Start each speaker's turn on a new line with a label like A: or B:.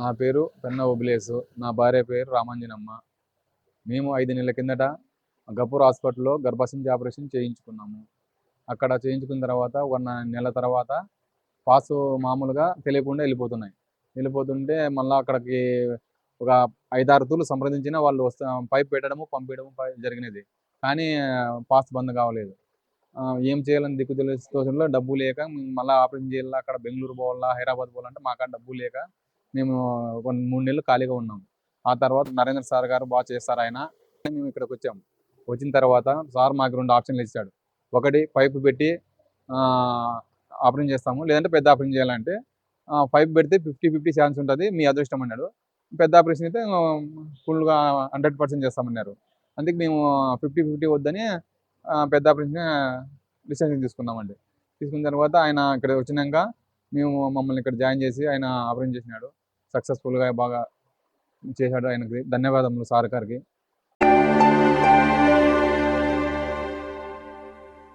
A: నా పేరు పెన్న ఓబిలేసు నా భార్య పేరు రామాంజనమ్మ. మేము ఐదు నెలల కిందట గపూర్ హాస్పిటల్లో గర్భసంచి ఆపరేషన్ చేయించుకున్నాము. అక్కడ చేయించుకున్న తర్వాత ఒక నెల తర్వాత పాస్ మామూలుగా తెలియకుండా వెళ్ళిపోతున్నాయి. వెళ్ళిపోతుంటే మళ్ళీ అక్కడికి ఒక ఐదారు తూర్లు సంప్రదించిన వాళ్ళు వస్తా పైప్ పెట్టడము పంపించడము పై- జరిగినది. కానీ పాస్ బంద్ కావలేదు. ఏం చేయాలని దిక్కు తెలియని డబ్బు లేక మళ్ళీ ఆపరేషన్ చేయాలి అక్కడ బెంగళూరు పోవాలా హైదరాబాద్ పోవాలంటే మాకు డబ్బు లేక మేము కొన్ని మూడు నెలలు ఖాళీగా ఉన్నాం. ఆ తర్వాత నరేంద్ర సార్ గారు బాగా చేస్తారు ఆయన. మేము ఇక్కడికి వచ్చాము వచ్చిన తర్వాత సార్ మాకు రెండు ఆప్షన్లు ఇచ్చాడు. ఒకటి పైపు పెట్టి ఆపరేషన్ చేస్తాము. లేదంటే పెద్ద ఆపరేషన్ చేయాలంటే పైప్ పెడితే ఫిఫ్టీ ఫిఫ్టీ ఛాన్స్ ఉంటుంది. మీ అదృష్టం అన్నాడు. పెద్ద ఆపరేషన్ అయితే ఫుల్గా హండ్రెడ్ పర్సెంట్ చేస్తామన్నారు. అందుకే మేము ఫిఫ్టీ ఫిఫ్టీ వద్దని పెద్ద ఆపరేషన్ డిసిషన్ తీసుకున్నామండి. తీసుకున్న తర్వాత ఆయన ఇక్కడ వచ్చినాక మేము మమ్మల్ని ఇక్కడ జాయిన్ చేసి ఆయన ఆపరేషన్ చేసినాడు. సక్సెస్ఫుల్గా బాగా చేశాడు ఆయనకి ధన్యవాదములు సార్ గారికి.